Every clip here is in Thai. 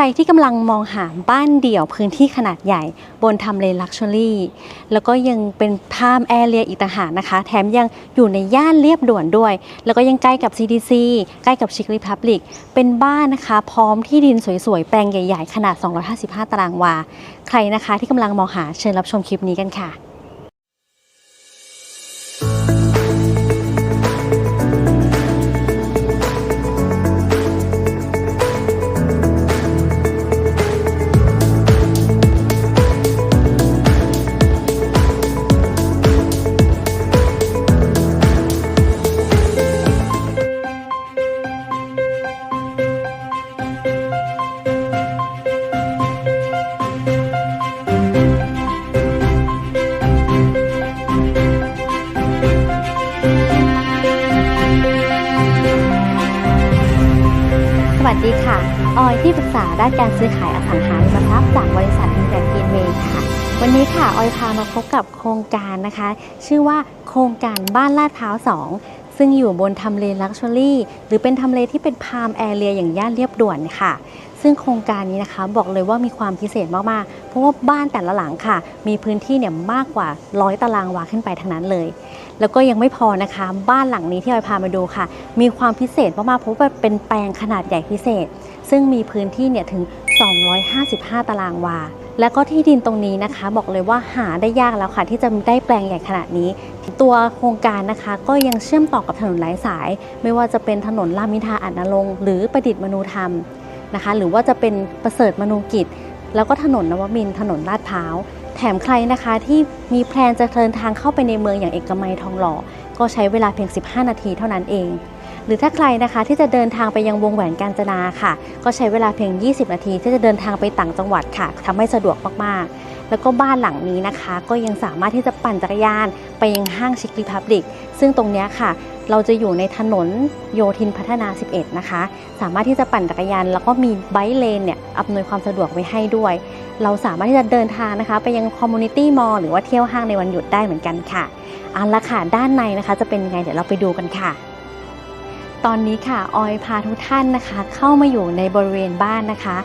รที่กำลังมองหาบ้านเดี่ยวพื้นที่ขนาดใหญ่ บนทำเลลักชัวรี่แล้วก็ยังเป็นพามแอเรียอีกต่างหากนะคะ แถมยังอยู่ในย่านเรียบด่วนด้วย แล้วก็ยังใกล้กับ CDC ใกล้กับชิคลิพับลิกเป็นบ้านนะคะ พร้อมที่ดินสวยๆ แปลงใหญ่ๆ ขนาด 255 ตารางวา ใครนะคะที่กำลังมองหาเชิญรับชมคลิปนี้กันค่ะ กับโครงการนะคะ ชื่อว่าโครงการบ้านลาดพร้าว2 ซึ่งอยู่บนทำเลลักชัวรี่หรือเป็นทำเลที่เป็นพามแอเรียอย่างย่านเรียบด่วนค่ะ ซึ่งโครงการนี้นะคะบอกเลยว่ามีความพิเศษมากๆ เพราะว่าบ้านแต่ละหลังค่ะ มีพื้นที่เนี่ยมากกว่าร้อยตารางวาขึ้นไปทั้งนั้นเลย แล้วก็ยังไม่พอนะคะ บ้านหลังนี้ที่ออยพามาดูค่ะ มีความพิเศษมากๆเพราะว่าเป็นแปลงขนาดใหญ่พิเศษ ซึ่งมีพื้นที่เนี่ยถึง 255 ตารางวา แล้วก็ที่ดินตรงนี้นะคะ บอกเลยว่าหาได้ยากแล้วค่ะ ที่จะได้แปลงใหญ่ขนาดนี้ ตัวโครงการนะคะก็ยังเชื่อมต่อกับถนนหลายสาย ไม่ว่าจะเป็นถนนรามอินทราอาจนรงค์หรือประดิษฐ์มนูธรรมนะคะ หรือว่าจะเป็นประเสริฐมนูกิจ แล้วก็ถนนนวมินถนนลาดพร้าวแถมใครนะคะที่มีแพลนจะเดินทางเข้าไปในเมืองอย่างเอกมัยทองหล่อ ก็ใช้เวลาเพียง 15 นาทีเท่านั้นเอง หรือถ้าใครนะคะที่จะเดินทางไปยังวงแหวนกาญจนาค่ะ ก็ใช้เวลาเพียง 20 นาที ที่จะเดินทางไปต่างจังหวัดค่ะทำให้สะดวกมากๆ แล้วก็บ้านหลังนี้นะคะ ก็ยังสามารถที่จะปั่นจักรยานไปยังห้างชิคลิพับลิก ซึ่งตรงนี้ค่ะเราจะอยู่ในถนนโยธินพัฒนา 11 นะคะ สามารถที่จะปั่นจักรยาน แล้วก็มีไบค์เลนเนี่ยอำนวยความสะดวกไว้ให้ด้วย เราสามารถที่จะเดินทางนะคะ ไปยังคอมมูนิตี้มอลล์หรือว่าเที่ยวห้างในวันหยุดได้เหมือนกันค่ะ เอาละค่ะ ด้านในนะคะจะเป็นยังไงเดี๋ยวเราไปดูกันค่ะ ตอนนี้ค่ะออยพาทุกท่านนะคะ เข้ามาอยู่ในบริเวณบ้านนะคะ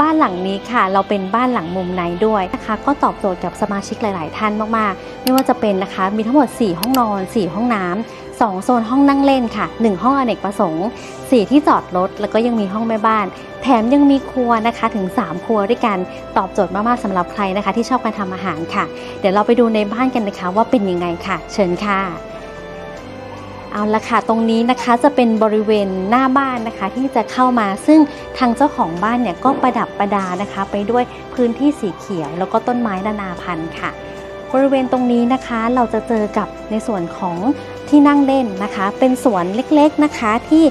บ้านหลังนี้ค่ะ เราเป็นบ้านหลังมุมในด้วยนะคะ ก็ตอบโจทย์กับสมาชิกหลาย ๆ ท่านมาก ๆ ไม่ว่าจะเป็นนะคะ มีทั้งหมด 4 ห้องนอน 4 ห้องน้ำ2โซนห้องนั่งเล่นค่ะ 1 ห้องอเนกประสงค์4ที่จอดรถแล้วก็ยังมีห้องแม่บ้าน แถมยังมีครัวนะคะถึง 3 ครัวด้วยกันตอบโจทย์มาก ๆสำหรับใครนะคะ ที่ชอบการทำอาหารค่ะ เดี๋ยวเราไปดูในบ้านกันนะคะว่าเป็นยังไงค่ะ เชิญค่ะ เอาละค่ะ ตรงนี้นะคะจะเป็นบริเวณหน้าบ้านนะคะที่จะเข้ามา ซึ่งทางเจ้าของบ้านเนี่ยก็ประดับประดานะคะ ไปด้วยพื้นที่สีเขียว แล้วก็ต้นไม้นานาพันธุ์ค่ะ บริเวณตรงนี้นะคะเราจะเจอกับในส่วนของที่นั่งเล่นนะคะ เป็นสวนเล็กๆนะคะที่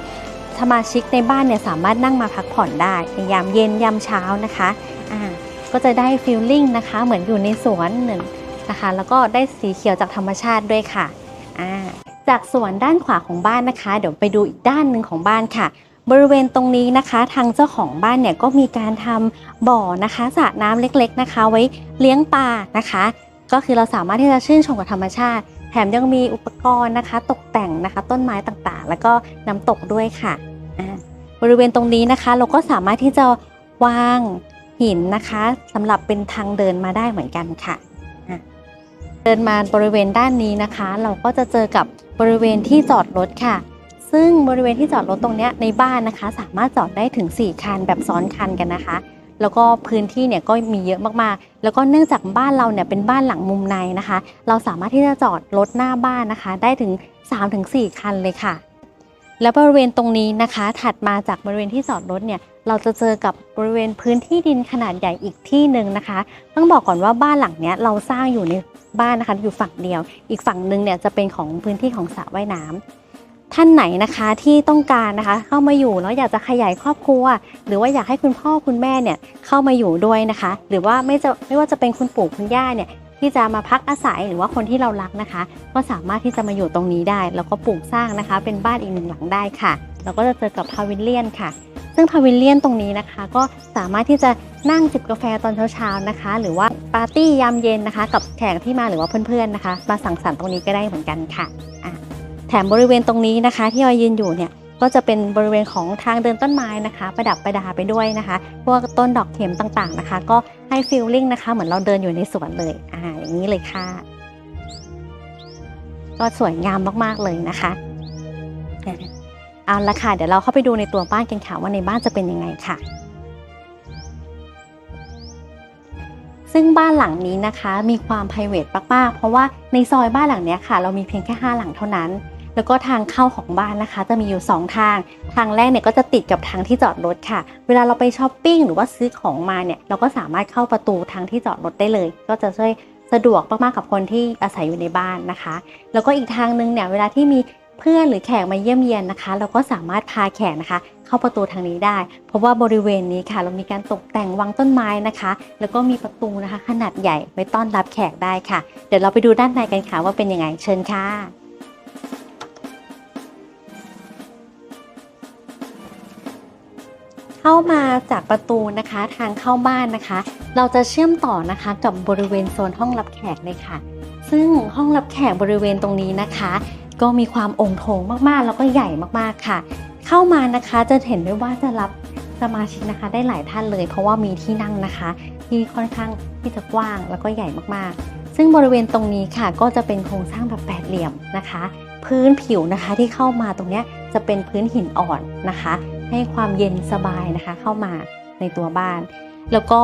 สมาชิกในบ้านเนี่ยสามารถนั่งมาพักผ่อนได้ในยามเย็นยามเช้านะคะอ่าก็จะได้ฟีลลิ่งนะคะ เหมือนอยู่ในสวนหนึ่งนะคะ แล้วก็ได้สีเขียวจากธรรมชาติด้วยค่ะอ่า จากส่วนด้านขวาของบ้านนะคะ เดี๋ยวไปดูอีกด้านหนึ่งของบ้านค่ะ บริเวณตรงนี้นะคะ ทางเจ้าของบ้านเนี่ยก็มีการทำบ่อนะคะสระน้ำเล็กๆนะคะ ไว้เลี้ยงปลานะคะ ก็คือเราสามารถที่จะชื่นชมกับธรรมชาติ แถมยังมีอุปกรณ์นะคะ ตกแต่งนะคะ ต้นไม้ต่างๆ แล้วก็น้ำตกด้วยค่ะบริเวณตรงนี้นะคะ เราก็สามารถที่จะวางหินนะคะสำหรับเป็นทางเดินมาได้เหมือนกันค่ะ เดินมาบริเวณด้านนี้นะคะ เราก็จะเจอกับบริเวณที่จอดรถค่ะ ซึ่งบริเวณที่จอดรถตรงนี้ในบ้านนะคะ สามารถจอดได้ถึง 4 คันแบบซ้อนคันกันนะคะ แล้วก็พื้นที่เนี่ยก็มีเยอะมากๆ แล้วก็เนื่องจากบ้านเราเนี่ยเป็นบ้านหลังมุมในนะคะ เราสามารถที่จะจอดรถหน้าบ้านนะคะ ได้ถึง 3-4 คันเลยค่ะ และบริเวณตรงนี้นะคะ ถัดมาจากบริเวณที่จอดรถเนี่ยเราจะเจอกับบริเวณพื้นที่ดินขนาดใหญ่อีกที่หนึ่งนะคะ ต้องบอกก่อนว่าบ้านหลังเนี้ยเราสร้างอยู่ใน บ้านนะคะอยู่ฝั่งเดียว อีกฝั่งหนึ่งเนี่ยจะเป็นของพื้นที่ของสระว่ายน้ำท่านไหนนะคะที่ต้องการนะคะเข้ามาอยู่แล้วอยากจะขยายครอบครัว หรือว่าอยากให้คุณพ่อคุณแม่เนี่ยเข้ามาอยู่ด้วยนะคะ หรือว่าไม่จะไม่ว่าจะเป็นคุณปู่คุณย่าเนี่ยที่จะมาพักอาศัยหรือว่าคนที่เรารักนะคะ ก็สามารถที่จะมาอยู่ตรงนี้ได้ แล้วก็ปลูกสร้างนะคะ เป็นบ้านอีกหนึ่งหลังได้ค่ะ เราก็จะเจอกับพาวิลเลียนค่ะ ซึ่งพาวิลเลียนตรงนี้นะคะ ก็สามารถที่จะ นั่งจิบกาแฟตอนเช้าๆนะคะ หรือว่าปาร์ตี้ยามเย็นนะคะ กับแขกที่มาหรือว่าเพื่อนๆนะคะ มาสั่งสรรค์ตรงนี้ก็ได้เหมือนกันค่ะะแถมบริเวณตรงนี้นะคะ ที่ออยยืนอยู่เนี่ยก็จะเป็นบริเวณของทางเดินต้นไม้นะคะ ประดับประดาไปด้วยนะคะ พวกต้นดอกเข็มต่างๆนะคะ ก็ให้ฟีลลิ่งนะคะ เหมือนเราเดินอยู่ในสวนเลยอ่าอย่างนี้เลยค่ะ ก็สวยงามมากๆเลยนะคะเอาละค่ะเดี๋ยวเราเข้าไปดูในตัวบ้านกันค่ะว่าในบ้านจะเป็นยังไงค่ะ ซึ่งบ้านหลังนี้นะคะมีความ p r i v a t มากๆ เพราะว่าในซอยบ้านหลังเนี้ยค่ะ เรามีเพียงแค่ 5 หลังเท่านั้น แล้วก็ทางเข้าของบ้านนะคะ จะมีอยู่ 2 ทาง ทางแรกเนี่ยก็จะติดกับทางที่จอดรถค่ะ เวลาเราไปช้อปปิ้งหรือว่าซื้อของมาเนี่ยเราก็สามารถเข้าประตูทางที่จอดรถได้เลย ก็จะช่วยสะดวกมากๆกับคนที่อาศัยอยู่ในบ้านนะคะ แล้วก็อีกทางนึงเนี่ยเวลาที่มี เพื่อนหรือแขกมาเยี่ยมเยียนนะคะ เราก็สามารถพาแขกนะคะ เข้าประตูทางนี้ได้ เพราะว่าบริเวณนี้ค่ะ เรามีการตกแต่งวางต้นไม้นะคะ แล้วก็มีประตูนะคะ ขนาดใหญ่ไว้ต้อนรับแขกได้ค่ะ เดี๋ยวเราไปดูด้านในกันค่ะว่าเป็นยังไงเชิญค่ะเข้ามาจากประตูนะคะทางเข้าบ้านนะคะ เราจะเชื่อมต่อนะคะกับบริเวณโซนห้องรับแขกเลยค่ะ ซึ่งห้องรับแขกบริเวณตรงนี้นะคะ ก็มีความองโถงมากๆ แล้วก็ใหญ่มากๆค่ะ เข้ามานะคะจะเห็นได้ว่าจะรับสมาชิกนะคะ ได้หลายท่านเลย เพราะว่ามีที่นั่งนะคะ ที่ค่อนข้างที่จะกว้างแล้วก็ใหญ่มากๆ ซึ่งบริเวณตรงนี้ค่ะ ก็จะเป็นโครงสร้างแบบแปดเหลี่ยมนะคะ พื้นผิวนะคะที่เข้ามาตรงนี้จะเป็นพื้นหินอ่อนนะคะ ให้ความเย็นสบายนะคะ เข้ามาในตัวบ้านแล้วก็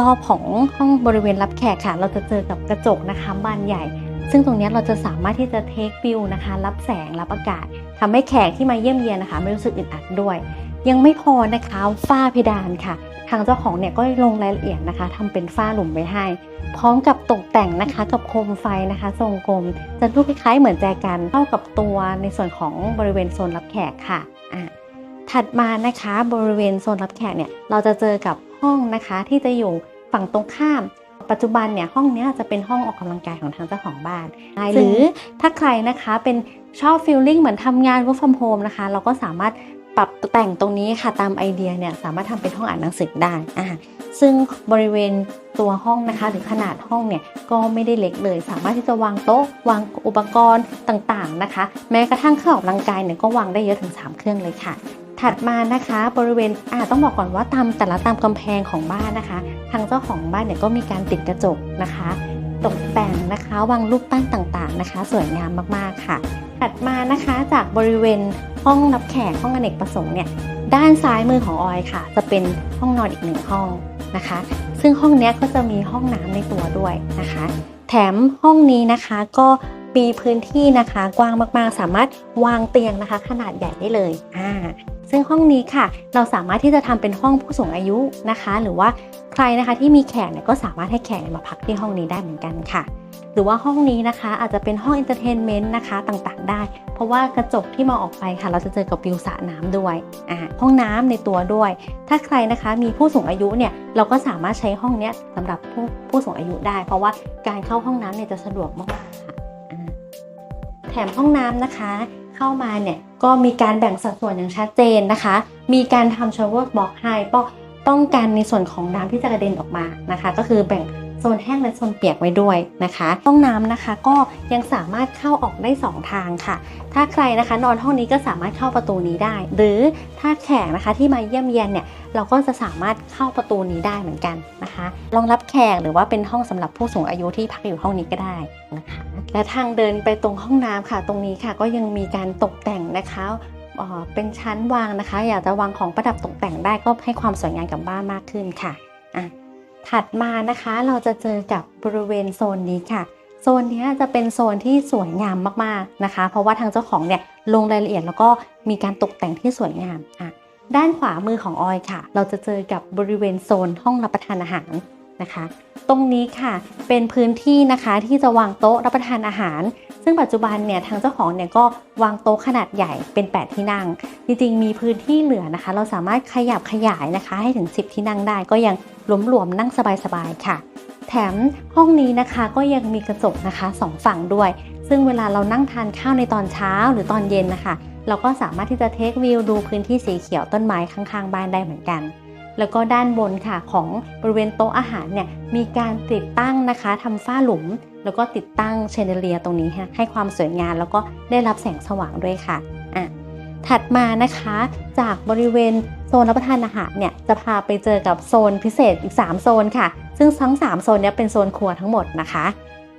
รอบๆของห้องบริเวณรับแขกค่ะ เราจะเจอกับกระจกนะคะบานใหญ่ ซึ่งตรงนี้เราจะสามารถที่จะเทควิวนะคะ รับแสงรับอากาศทำให้แขกที่มาเยี่ยมเยียนนะคะ ไม่รู้สึกอึดอัดด้วย ยังไม่พอนะคะฝ้าเพดานค่ะ ทางเจ้าของเนี่ยก็ลงรายละเอียดนะคะทำเป็นฝ้าหลุมไว้ให้ พร้อมกับตกแต่งนะคะ กับโคมไฟนะคะ ทรงกลมจะรูปคล้ายๆเหมือนแจกันเข้ากับตัวในส่วนของบริเวณโซนรับแขกค่ะอะถัดมานะคะบริเวณโซนรับแขกเนี่ยเราจะเจอกับห้องนะคะที่จะอยู่ฝั่งตรงข้าม ปัจจุบันเนี่ยห้องเนี้ยจะเป็นห้องออกกำลังกายของทางเจ้าของบ้าน หรือถ้าใครนะคะเป็นชอบฟีลลิ่งเหมือนทำงาน work from home นะคะ เราก็สามารถปรับแต่งตรงนี้ค่ะตามไอเดียเนี่ยสามารถทำเป็นห้องอ่านหนังสือได้อ่าซึ่งบริเวณตัวห้องนะคะหรือขนาดห้องเนี่ยก็ไม่ได้เล็กเลย สามารถที่จะวางโต๊ะ วางอุปกรณ์ต่างๆนะคะ แม้กระทั่งเครื่องออกกำลังกายเนี่ยก็วางได้เยอะถึง 3 เครื่องเลยค่ะ ถัดมานะคะบริเวณอ่าต้องบอกก่อนว่าตามแต่ละตามกำแพงของบ้านนะคะ ทางเจ้าของบ้านเนี่ยก็มีการติดกระจกนะคะ ตกแต่งนะคะวางรูปปั้นต่างๆนะคะ สวยงามมากๆค่ะ ถัดมานะคะจากบริเวณห้องรับแขกห้องอเนกประสงค์เนี่ยด้านซ้ายมือของออยค่ะ จะเป็นห้องนอนอีกหนึ่งห้องนะคะ ซึ่งห้องนี้ก็จะมีห้องน้ำในตัวด้วยนะคะ แถมห้องนี้นะคะก็มีพื้นที่นะคะกว้างมากๆ สามารถวางเตียงนะคะ ขนาดใหญ่ได้เลยอ่า ซึ่งห้องนี้ค่ะ เราสามารถที่จะทำเป็นห้องผู้สูงอายุนะคะ หรือว่าใครนะคะที่มีแขกเนี่ยก็สามารถให้แขกมาพักที่ห้องนี้ได้เหมือนกันค่ะ หรือว่าห้องนี้นะคะอาจจะเป็นห้องเอนเตอร์เทนเมนต์นะคะต่างๆ ได้ เพราะว่ากระจกที่มองออกไปค่ะ เราจะเจอกับวิวสระน้ำด้วยอ่าห้องน้ำในตัวด้วย ถ้าใครนะคะมีผู้สูงอายุเนี่ยเราก็สามารถใช้ห้องนี้ยสำหรับผู้ผู้สูงอายุได้ เพราะว่าการเข้าห้องน้ำเนี่ยจะสะดวกมากๆค่ะแถมห้องน้ำนะคะ เข้ามาเนี่ยก็มีการแบ่งสัดส่วนอย่างชัดเจนนะคะ มีการทำชาวเวอร์บล็อกให้ป้องป้องกันในส่วนของน้ำที่จะกระเด็นออกมานะคะ ก็คือแบ่ง โซนแห้งและโซนเปียกไว้ด้วยนะคะห้องน้ำนะคะก็ยังสามารถเข้าออกได้ 2 ทางค่ะ ถ้าใครนะคะนอนห้องนี้ก็สามารถเข้าประตูนี้ได้ หรือถ้าแขกนะคะที่มาเยี่ยมเยียนเนี่ยเราก็จะสามารถเข้าประตูนี้ได้เหมือนกันนะคะรองรับแขกหรือว่าเป็นห้องสำหรับผู้สูงอายุที่พักอยู่ห้องนี้ก็ได้นะคะและทางเดินไปตรงห้องน้ำค่ะ ตรงนี้ค่ะก็ยังมีการตกแต่งนะคะเอ่อเป็นชั้นวางนะคะ อยากจะวางของประดับตกแต่งได้ก็ให้ความสวยงามกับบ้านมากขึ้นค่ะอะ ถัดมานะคะเราจะเจอกับบริเวณโซนนี้ค่ะ โซนนี้จะเป็นโซนที่สวยงามมากๆนะคะ เพราะว่าทางเจ้าของเนี่ยลงรายละเอียดแล้วก็มีการตกแต่งที่สวยงามอะด้านขวามือของออยค่ะ เราจะเจอกับบริเวณโซนห้องรับประทานอาหารนะคะ ตรงนี้ค่ะ เป็นพื้นที่นะคะที่จะวางโต๊ะรับประทานอาหาร ซึ่งปัจจุบันเนี่ยทางเจ้าของเนี่ยก็วางโต๊ะขนาดใหญ่เป็น 8 ที่นั่ง จริงๆ มีพื้นที่เหลือนะคะ เราสามารถขยับขยายนะคะ ให้ถึง 10 ที่นั่งได้ก็ยังหลวมๆนั่งสบายๆค่ะ แถมห้องนี้นะคะก็ยังมีกระจกนะคะสองฝั่งด้วย ซึ่งเวลาเรานั่งทานข้าวในตอนเช้าหรือตอนเย็นนะคะ เราก็สามารถที่จะเทควิวดูพื้นที่สีเขียวต้นไม้ข้างๆ บ้านได้เหมือนกัน แล้วก็ด้านบนค่ะของบริเวณโต๊ะอาหารเนี่ยมีการติดตั้งนะคะทำฝ้าหลุม แล้วก็ติดตั้งเชนเดเลียตรงนี้ให้ความสวยงามแล้วก็ได้รับแสงสว่างด้วยค่ะอะถัดมานะคะจากบริเวณโซนรับประทานอาหารเนี่ยจะพาไปเจอกับโซนพิเศษอีก 3 โซนค่ะ ซึ่งทั้ง 3 โซนเนี้เป็นโซนครัวทั้งหมดนะคะ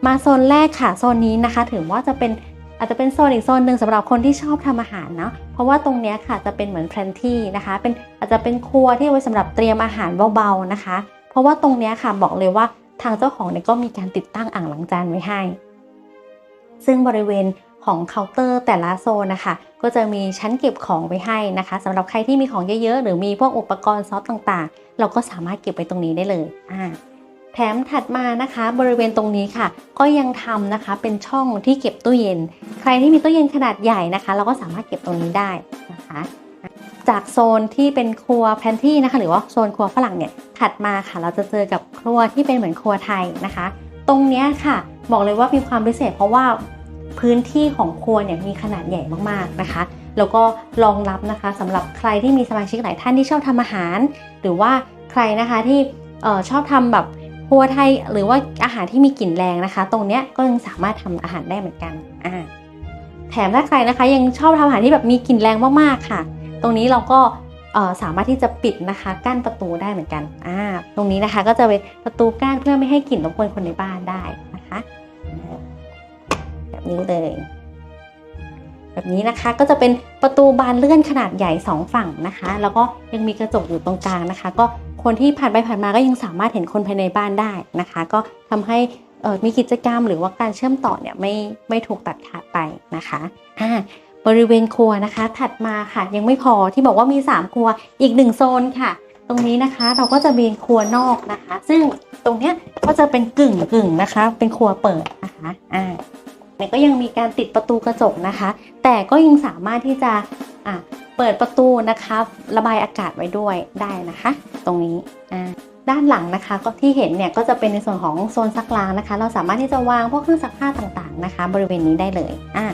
มาโซนแรกค่ะ โซนนี้นะคะถือว่าจะเป็น อาจจะเป็นโซนอีกโซนหนึ่งสำหรับคนที่ชอบทำอาหารเนาะเพราะว่าตรงนี้ค่ะจะเป็นเหมือนแพลนที่นะคะเป็นอาจจะเป็นครัวที่เอาไว้สำหรับเตรียมอาหารเบาๆนะคะ เพราะว่าตรงนี้ค่ะบอกเลยว่าทางเจ้าของเนี่ยก็มีการติดตั้งอ่างล้างจานไว้ให้ ซึ่งบริเวณของเคาน์เตอร์แต่ละโซนนะคะ ก็จะมีชั้นเก็บของไว้ให้นะคะสำหรับใครที่มีของเยอะๆ หรือมีพวกอุปกรณ์ซอฟต์ต่างๆ เราก็สามารถเก็บไว้ตรงนี้ได้เลยอ่า ถมถัดมานะคะ บริเวณตรงนี้ค่ะ ก็ยังทำนะคะเป็นช่องที่เก็บตู้เย็น ใครที่มีตู้เย็นขนาดใหญ่นะคะ เราก็สามารถเก็บตรงนี้ได้นะคะ จากโซนที่เป็นครัวแพนที่นะคะ หรือว่าโซนครัวฝรั่งเนี่ยถัดมาค่ะ เราจะเจอกับครัวที่เป็นเหมือนครัวไทยนะคะ ตรงนี้ค่ะ บอกเลยว่ามีความพิเศษเพราะว่าพื้นที่ของครัวเนี่ยมีขนาดใหญ่มากๆนะคะแล้วก็รองรับนะคะสำหรับใครที่มีสมาชิกหลายท่านที่ชอบทำอาหาร หรือว่าใครนะคะที่ออชอบทำแบบ ครัวไทยหรือว่าอาหารที่มีกลิ่นแรงนะคะ ตรงเนี้ยก็ยังสามารถทำอาหารได้เหมือนกันอ่าแถมถ้าใครนะคะ ยังชอบทำอาหารที่แบบมีกลิ่นแรงมากๆค่ะ ตรงนี้เราก็เออสามารถที่จะปิดนะคะกั้นประตูได้เหมือนกันอ่าตรงนี้นะคะก็จะเป็นประตูกั้นเพื่อไม่ให้กลิ่นรบกวนคนในบ้านได้นะคะ แบบนี้เลย แบบนี้นะคะก็จะเป็นประตูบานเลื่อนขนาดใหญ่ 2 ฝั่งนะคะ แล้วก็ยังมีกระจกอยู่ตรงกลางนะคะ ก็ คนที่ผ่านไปผ่านมาก็ยังสามารถเห็นคนภายในบ้านได้นะคะ ก็ทำให้มีกิจกรรมหรือว่าการเชื่อมต่อเนี่ยไม่ไม่ถูกตัดขาดไปนะคะอ่าบริเวณครัวนะคะ ถัดมาค่ะยังไม่พอที่บอกว่ามี 3 ครัวอีก 1 โซนค่ะ ตรงนี้นะคะเราก็จะมีครัวนอกนะคะ ซึ่งตรงเนี้ยก็จะเป็นกึ่งกึ่งนะคะ เป็นครัวเปิดนะคะอ่าเนี่ยก็ยังมีการติดประตูกระจกนะคะ แต่ก็ยังสามารถที่จะ อะเปิดประตูนะคะระบายอากาศไว้ด้วยได้นะคะ ตรงนี้อ่าด้านหลังนะคะก็ที่เห็นเนี่ยก็จะเป็นในส่วนของโซนซักล้างนะคะ เราสามารถที่จะวางพวกเครื่องซักผ้าต่างๆนะคะ บริเวณนี้ได้เลยอะ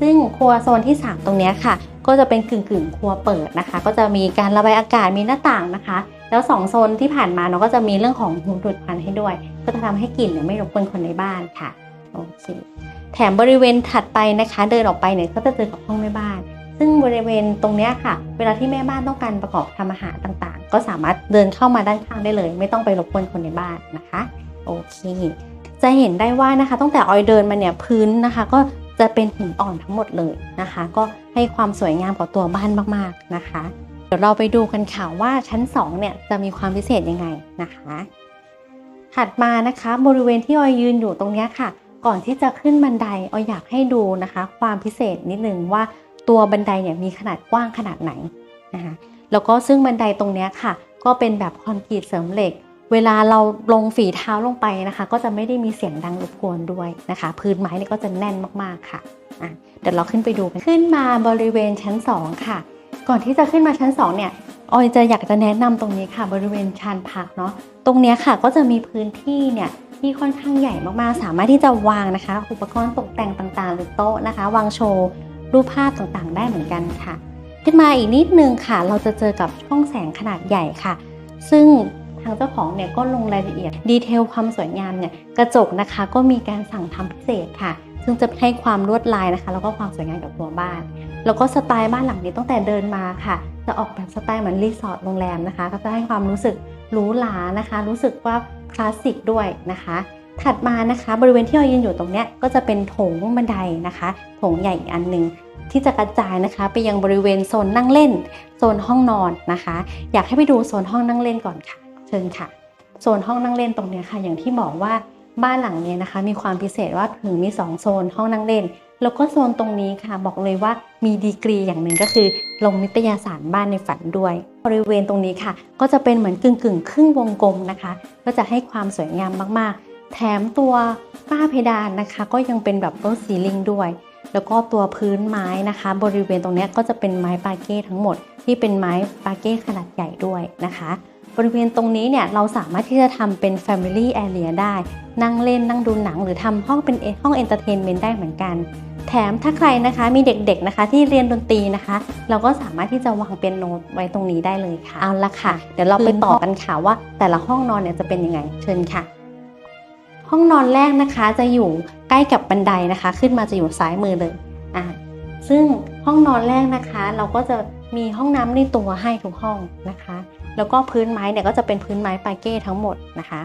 ซึ่งครัวโซนที่ 3 ตรงนี้ค่ะ ก็จะเป็นกึ่งกึ่งๆครัวเปิดนะคะ ก็จะมีการระบายอากาศมีหน้าต่างนะคะ แล้วสองโซนที่ผ่านมาเนาก็จะมีเรื่องของหูดูดควันให้ด้วย ก็จะทำให้กลิ่นเนี่ยไม่รบกวนคนในบ้านค่ะโอเคแถมบริเวณถัดไปนะคะ เดินออกไปเนี่ยก็จะเจอกับห้องแม่บ้าน ซึ่งบริเวณตรงนี้ค่ะ เวลาที่แม่บ้านต้องการประกอบทำอาหารต่างๆ ก็สามารถเดินเข้ามาด้านข้างได้เลย ไม่ต้องไปรบกวนคนในบ้านนะคะ โอเค จะเห็นได้ว่านะคะ ตั้งแต่ออยเดินมาเนี่ยพื้นนะคะ ก็จะเป็นหินอ่อนทั้งหมดเลยนะคะ ก็ให้ความสวยงามกับตัวบ้านมากๆนะคะ เดี๋ยวเราไปดูกันค่ะว่าชั้น2เนี่ยจะมีความพิเศษยังไงนะคะถัดมานะคะบริเวณที่ออยยืนอยู่ตรงนี้ค่ะ ก่อนที่จะขึ้นบันไดออยอยากให้ดูนะคะ ความพิเศษนิดนึงว่า ตัวบันไดเนี่ยมีขนาดกว้างขนาดไหนนะคะแล้วก็ซึ่งบันไดตรงนี้ค่ะ ก็เป็นแบบคอนกรีตเสริมเหล็ก เวลาเราลงฝีเท้าลงไปนะคะ ก็จะไม่ได้มีเสียงดังรบกวนด้วยนะคะ พื้นไม้เนี่ยก็จะแน่นมากๆค่ะอะเดี๋ยวเราขึ้นไปดูกันขึ้นมาบริเวณชั้น 2 ค่ะ ก่อนที่จะขึ้นมาชั้น 2 เนี่ยออยจะอยากจะแนะนำตรงนี้ค่ะ บริเวณชานพักเนาะตรงนี้ค่ะก็จะมีพื้นที่เนี่ยที่ค่อนข้างใหญ่มากๆ สามารถที่จะวางนะคะ อุปกรณ์ตกแต่งต่างๆ หรือโต๊ะนะคะ วางโชว์ รูปภาพต่างๆ ได้เหมือนกันค่ะ ขึ้นมาอีกนิดนึงค่ะ เราจะเจอกับช่องแสงขนาดใหญ่ค่ะ ซึ่งทางเจ้าของเนี่ยก็ลงรายละเอียดดีเทลความสวยงามเนี่ยกระจกนะคะก็มีการสั่งทำพิเศษค่ะ ซึ่งจะให้ความลวดลายนะคะ แล้วก็ความสวยงามกับตัวบ้าน แล้วก็สไตล์บ้านหลังนี้ตั้งแต่เดินมาค่ะ จะออกแบบสไตล์เหมือนรีสอร์ทโรงแรมนะคะ ก็จะให้ความรู้สึกหรูหรานะคะ รู้สึกว่าคลาสสิกด้วยนะคะ ถัดมานะคะบริเวณที่เรายืนอยู่ตรงเนี้ยก็จะเป็นโถงบันไดนะคะโถงใหญ่อีกอันหนึ่งที่จะกระจายนะคะ ไปยังบริเวณโซนนั่งเล่น โซนห้องนอนนะคะ อยากให้ไปดูโซนห้องนั่งเล่นก่อนค่ะ เชิญค่ะ โซนห้องนั่งเล่นตรงนี้ค่ะ อย่างที่บอกว่าบ้านหลังนี้นะคะ มีความพิเศษว่าถึงมี 2 โซนห้องนั่งเล่น แล้วก็โซนตรงนี้ค่ะ บอกเลยว่ามีดีกรีอย่างหนึ่งก็คือ ลงนิตยสารบ้านในฝันด้วย บริเวณตรงนี้ค่ะ ก็จะเป็นเหมือนกึ่งกึ่งๆครึ่งวงกลมนะคะ ก็จะให้ความสวยงามมากๆ แถมตัวฝ้าเพดานนะคะ ก็ยังเป็นแบบโต๊ะซีลิงด้วย แล้วก็ตัวพื้นไม้นะคะ บริเวณตรงนี้ก็จะเป็นไม้ปาเก้ทั้งหมด ที่เป็นไม้ปาเก้ขนาดใหญ่ด้วยนะคะ บริเวณตรงนี้เนี่ยเราสามารถที่จะทำเป็น Family Area ได้ นั่งเล่นนั่งดูหนังหรือทำห้องเป็นห้องเอนเตอร์เทนเมนต์ได้เหมือนกันแถมถ้าใครนะคะมีเด็กๆนะคะที่เรียนดนตรีนะคะ เราก็สามารถที่จะวางเปียโนไว้ตรงนี้ได้เลยค่ะเอาละค่ะ เดี๋ยวเราไปต่อกันค่ะว่าแต่ละห้องนอนเนี่ยจะเป็นยังไงเชิญค่ะ ห้องนอนแรกนะคะจะอยู่ใกล้กับบันไดนะคะ ขึ้นมาจะอยู่ซ้ายมือเลยอะซึ่งห้องนอนแรกนะคะ เราก็จะมีห้องน้ำในตัวให้ทุกห้องนะคะ แล้วก็พื้นไม้เนี่ยก็จะเป็นพื้นไม้ปาเก้ทั้งหมดนะคะ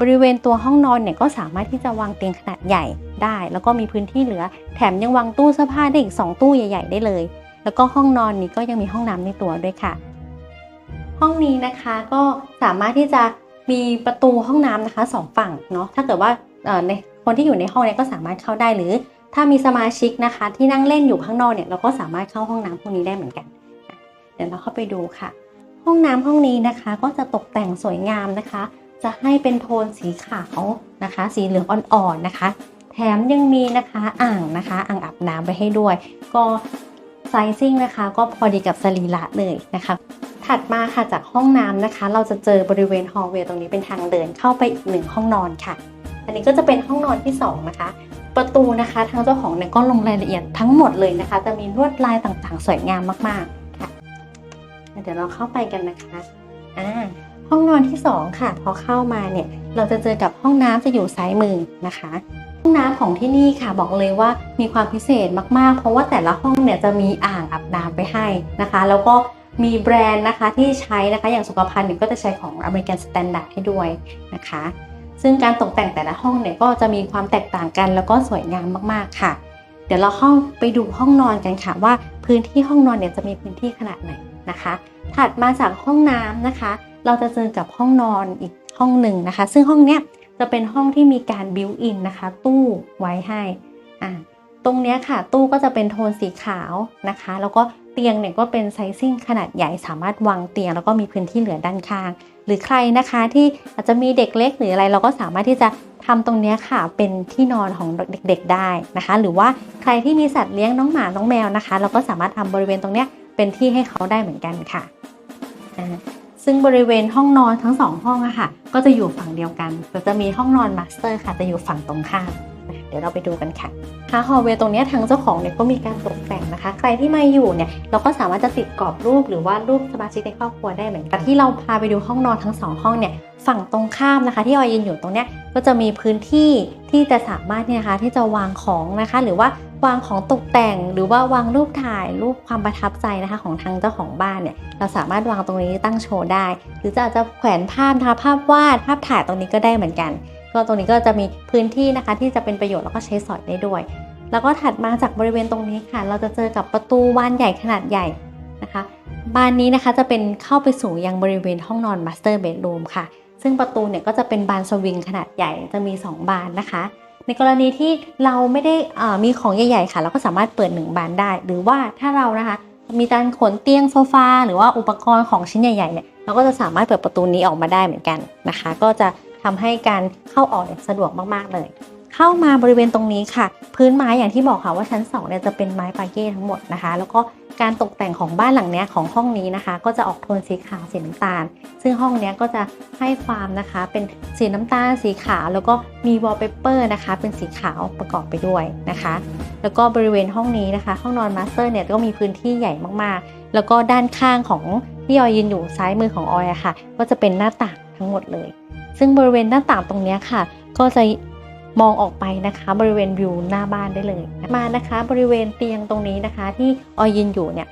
บริเวณตัวห้องนอนเนี่ยก็สามารถที่จะวางเตียงขนาดใหญ่ได้ แล้วก็มีพื้นที่เหลือ แถมยังวางตู้เสื้อผ้าได้อีก 2 ตู้ใหญ่ ๆ ได้เลย แล้วก็ห้องนอนนี้ก็ยังมีห้องน้ำในตัวด้วยค่ะ ห้องนี้นะคะก็สามารถที่จะ มีประตูห้องน้ำนะคะสองฝั่งเนาะถ้าเกิดว่าในคนที่อยู่ในห้องเนี้ก็สามารถเข้าได้หรือ ถ้ามีสมาชิกนะคะ ที่นั่งเล่นอยู่ข้างนอกเนี่ยเราก็สามารถเข้าห้องน้ำพวกนี้ได้เหมือนกัน เดี๋ยวเราเข้าไปดูค่ะ ห้องน้ำห้องนี้นะคะ ก็จะตกแต่งสวยงามนะคะ จะให้เป็นโทนสีขาวนะคะ สีเหลืองอ่อนๆนะคะ แถมยังมีนะคะอ่างนะคะ อ่างอาบน้ำไปให้ด้วย ก็ไซซิ่งนะคะ ก็พอดีกับสรีระเลยนะคะ ถัดมาค่ะจากห้องน้ำนะคะ เราจะเจอบริเวณฮอลล์เวย์ตรงนี้เป็นทางเดินเข้าไปอีกหนึ่งห้องนอนค่ะ อันนี้ก็จะเป็นห้องนอนที่สองนะคะ ประตูนะคะทางเจ้าของเนี่ยก็ลงรายละเอียดทั้งหมดเลยนะคะ จะมีลวดลายต่างๆ สวยงามมากๆค่ะ เดี๋ยวเราเข้าไปกันนะคะอ่าห้องนอนที่สองค่ะ พอเข้ามาเนี่ยเราจะเจอกับห้องน้ำจะอยู่ซ้ายมือนะคะ ห้องน้ำของที่นี่ค่ะบอกเลยว่ามีความพิเศษมากๆ เพราะว่าแต่ละห้องเนี่ยจะมีอ่างอาบน้ำไปให้นะคะ แล้วก็ มีแบรนด์นะคะที่ใช้นะคะอย่างสุขภัณฑ์เนี่ยก็จะใช้ของอเมริกันสแตนดาร์ดให้ด้วยนะคะ ซึ่งการตกแต่งแต่ละห้องเนี่ยก็จะมีความแตกต่างกันแล้วก็สวยงามมากๆค่ะ เดี๋ยวเราเข้าไปดูห้องนอนกันค่ะ ว่าพื้นที่ห้องนอนเนี่ยจะมีพื้นที่ขนาดไหนนะคะ ถัดมาจากห้องน้ำนะคะ เราจะเจอกับห้องนอนอีกห้องหนึ่งนะคะ ซึ่งห้องเนี้ยจะเป็นห้องที่มีการบิวอินนะคะ ตู้ไว้ให้อ่าตรงเนี้ยค่ะ ตู้ก็จะเป็นโทนสีขาวนะคะ แล้วก็ เตียงเนี่ยก็เป็นไซซิ่งขนาดใหญ่สามารถวางเตียงแล้วก็มีพื้นที่เหลือด้านข้าง หรือใครนะคะที่อาจจะมีเด็กเล็กหรืออะไรเราก็สามารถที่จะทำตรงนี้ค่ะเป็นที่นอนของเด็กๆได้นะคะ หรือว่าใครที่มีสัตว์เลี้ยงน้องหมาน้องแมวนะคะ เราก็สามารถทำบริเวณตรงนี้เป็นที่ให้เขาได้เหมือนกันค่ะซึ่งบริเวณห้องนอนทั้งสองห้องอะค่ะ ก็จะอยู่ฝั่งเดียวกันแต่จะมีห้องนอนมาสเตอร์ค่ะจะอยู่ฝั่งตรงข้าม เดี๋ยวเราไปดูกันค่ะค่ะฮอลเวย์ตรงนี้ทางเจ้าของเนี่ยก็มีการตกแต่งนะคะ ใครที่มาอยู่เนี่ยเราก็สามารถจะติดกรอบรูปหรือว่ารูปสมาชิกในครอบครัวได้เหมือนกันที่เราพาไปดูห้องนอนทั้งสองห้องเนี่ยฝั่งตรงข้ามนะคะ ที่ออยยืนอยู่ตรงเนี้ยก็จะมีพื้นที่ที่จะสามารถเนี่ยนะคะที่จะวางของนะคะ หรือว่าวางของตกแต่ง หรือว่าวางรูปถ่ายรูปความประทับใจนะคะ ของทางเจ้าของบ้านเนี่ยเราสามารถวางตรงนี้ตั้งโชว์ได้ หรือจะอาจจะแขวนภาพนะคะภาพวาดภาพถ่ายตรงนี้ก็ได้เหมือนกัน ก็ตรงนี้ก็จะมีพื้นที่นะคะที่จะเป็นประโยชน์แล้วก็ใช้สอยได้ด้วย แล้วก็ถัดมาจากบริเวณตรงนี้ค่ะ เราจะเจอกับประตูบานใหญ่ขนาดใหญ่นะคะบานนี้นะคะจะเป็นเข้าไปสู่ยังบริเวณห้องนอน Master Bedroom ค่ะ ซึ่งประตูเนี่ยก็จะเป็นบานสวิงขนาดใหญ่จะมี 2 บานนะคะ ในกรณีที่เราไม่ได้อ่ามีของใหญ่ๆค่ะ เราก็สามารถเปิด 1 บานได้ หรือว่าถ้าเรานะคะมีการขนเตียงโซฟาหรือว่าอุปกรณ์ของชิ้นใหญ่ๆเนี่ยเราก็จะสามารถเปิดประตูนี้ออกมาได้เหมือนกันนะคะ ก็จะ ทำให้การเข้าออกเนี่ยสะดวกมากๆเลย เข้ามาบริเวณตรงนี้ค่ะ พื้นไม้อย่างที่บอกค่ะว่าชั้น2เนี่ยจะเป็นไม้ปาเก้ทั้งหมดนะคะ แล้วก็การตกแต่งของบ้านหลังนี้ของห้องนี้นะคะ ก็จะออกโทนสีขาวสีน้ำตาล ซึ่งห้องนี้ก็จะให้ความนะคะเป็นสีน้ำตาลสีขาว แล้วก็มีวอลเปเปอร์นะคะ เป็นสีขาวประกอบไปด้วยนะคะ แล้วก็บริเวณห้องนี้นะคะ ห้องนอนมาสเตอร์เนี่ยก็มีพื้นที่ใหญ่มากๆ แล้วก็ด้านข้างของที่ออยยืนอยู่ซ้ายมือของออยอะค่ะ ก็จะเป็นหน้าต่างทั้งหมดเลย ซึ่งบริเวณหน้าต่างตรงนี้ค่ะ ก็จะมองออกไปนะคะ บริเวณวิวหน้าบ้านได้เลย มานะคะ บริเวณเตียงตรงนี้นะคะ ที่ออยยืนอยู่เนี่ย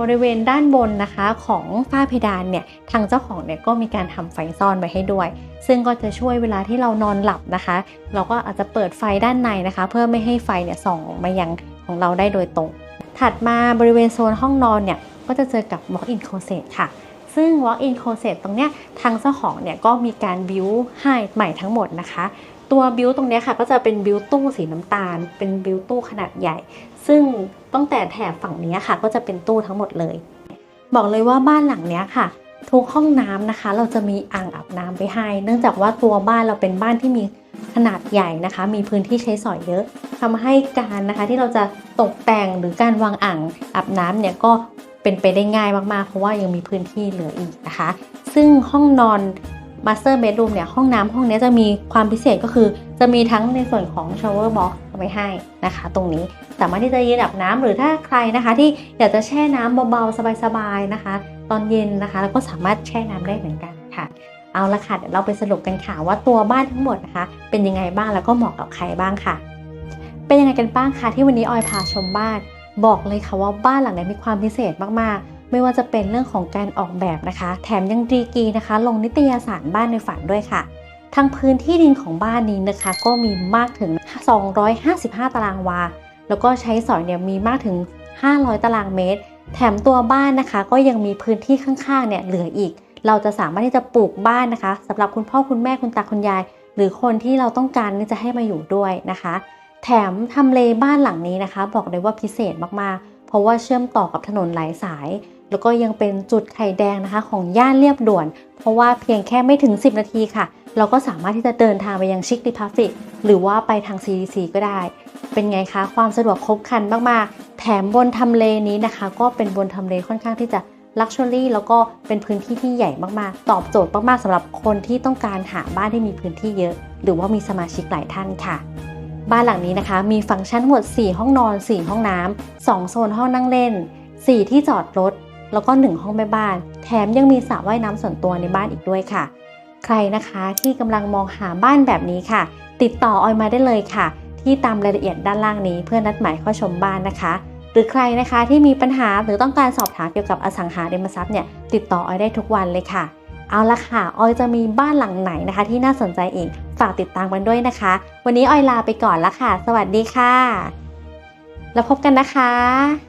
บริเวณด้านบนนะคะของฝ้าเพดานเนี่ยทางเจ้าของเนี่ยก็มีการทำไฟซ่อนไว้ให้ด้วย ซึ่งก็จะช่วยเวลาที่เรานอนหลับนะคะ เราก็อาจจะเปิดไฟด้านในนะคะ เพื่อไม่ให้ไฟเนี่ยส่องมายังของเราได้โดยตรง ถัดมาบริเวณโซนห้องนอนเนี่ยก็จะเจอกับ walk-in closet ค่ะ ซึ่ง walk-in closet ตรงเนี้ยทางเจ้าของเนี่ยก็มีการบิวให้ใหม่ทั้งหมดนะคะ ตัวบิวตรงเนี้ยค่ะก็จะเป็นบิวตู้สีน้ำตาล เป็นบิวตู้ขนาดใหญ่ ซึ่งตั้งแต่แถบฝั่งนี้ค่ะ ก็จะเป็นตู้ทั้งหมดเลย บอกเลยว่าบ้านหลังเนี้ยค่ะทุกห้องน้ำนะคะ เราจะมีอ่างอาบน้ำไปให้ เนื่องจากว่าตัวบ้านเราเป็นบ้านที่มีขนาดใหญ่นะคะ มีพื้นที่ใช้สอยเยอะทำให้การนะคะที่เราจะตกแต่งหรือการวางอ่างอาบน้ำเนี่ยก็ เป็นไปได้ง่ายมากๆ เพราะว่ายังมีพื้นที่เหลืออีกนะคะ ซึ่งห้องนอน Master Bedroom เนี่ยห้องน้ำห้องนี้จะมีความพิเศษก็คือ จะมีทั้งในส่วนของ shower box เอาไว้ให้นะคะ ตรงนี้สามารถที่จะยืนอาบน้ำหรือถ้าใครนะคะ ที่อยากจะแช่น้ำเบาๆ สบายๆนะคะ ตอนเย็นนะคะ แล้วก็สามารถแช่น้ำได้เหมือนกันค่ะ เอาละค่ะเดี๋ยวเราไปสรุปกันค่ะว่าตัวบ้านทั้งหมดนะคะ เป็นยังไงบ้างแล้วก็เหมาะกับใครบ้างค่ะ เป็นยังไงกันบ้างคะที่วันนี้ออยพาชมบ้าน บอกเลยค่ะว่าบ้านหลังนี้มีความพิเศษมากๆ ไม่ว่าจะเป็นเรื่องของการออกแบบนะคะ แถมยังดีกีนะคะ ลงนิตยสารบ้านในฝันด้วยค่ะทั้งพื้นที่ดินของบ้านนี้นะคะ ก็มีมากถึง 255 ตารางวา แล้วก็ใช้สอยเนี่ยมีมากถึง 500 ตารางเมตร แถมตัวบ้านนะคะ ก็ยังมีพื้นที่ข้างๆ เนี่ยเหลืออีก เราจะสามารถที่จะปลูกบ้านนะคะสำหรับคุณพ่อคุณแม่คุณตาคุณยาย หรือคนที่เราต้องการที่จะให้มาอยู่ด้วยนะคะ แถมทำเลบ้านหลังนี้นะคะ บอกเลยว่าพิเศษมากๆ เพราะว่าเชื่อมต่อกับถนนหลายสาย แล้วก็ยังเป็นจุดไข่แดงนะคะ ของย่านเรียบด่วน เพราะว่าเพียงแค่ไม่ถึง 10 นาทีค่ะ เราก็สามารถที่จะเดินทางไปยังชิคดิพาฟิกหรือว่าไปทาง CDC ก็ได้ เป็นไงคะ ความสะดวกครบครันมากๆ แถมบนทำเลนี้นะคะ ก็เป็นบนทำเลค่อนข้างที่จะลักชัวรี่แล้วก็เป็นพื้นที่ที่ใหญ่มากๆ ตอบโจทย์มากๆสำหรับคนที่ต้องการหาบ้านที่มีพื้นที่เยอะ หรือว่ามีสมาชิกหลายท่านค่ะ บ้านหลังนี้นะคะ มีฟังก์ชันหมด 4 ห้องนอน 4 ห้องน้ำ2โซนห้องนั่งเล่น 4 ที่จอดรถ แล้วก็ 1 ห้องแม่บ้าน แถมยังมีสระว่ายน้ำส่วนตัวในบ้านอีกด้วยค่ะ ใครนะคะที่กำลังมองหาบ้านแบบนี้ค่ะ ติดต่อออยมาได้เลยค่ะ ที่ตามรายละเอียดด้านล่างนี้ เพื่อนัดหมายเข้าชมบ้านนะคะ หรือใครนะคะที่มีปัญหาหรือต้องการสอบถามเกี่ยวกับอสังหาริมทรัพย์เนี่ยติดต่อออยได้ทุกวันเลยค่ะ เอาละค่ะ ออยจะมีบ้านหลังไหนนะคะ ที่น่าสนใจอีก ฝากติดตามกันด้วยนะคะ วันนี้ออยลาไปก่อนละค่ะ สวัสดีค่ะ แล้วพบกันนะคะ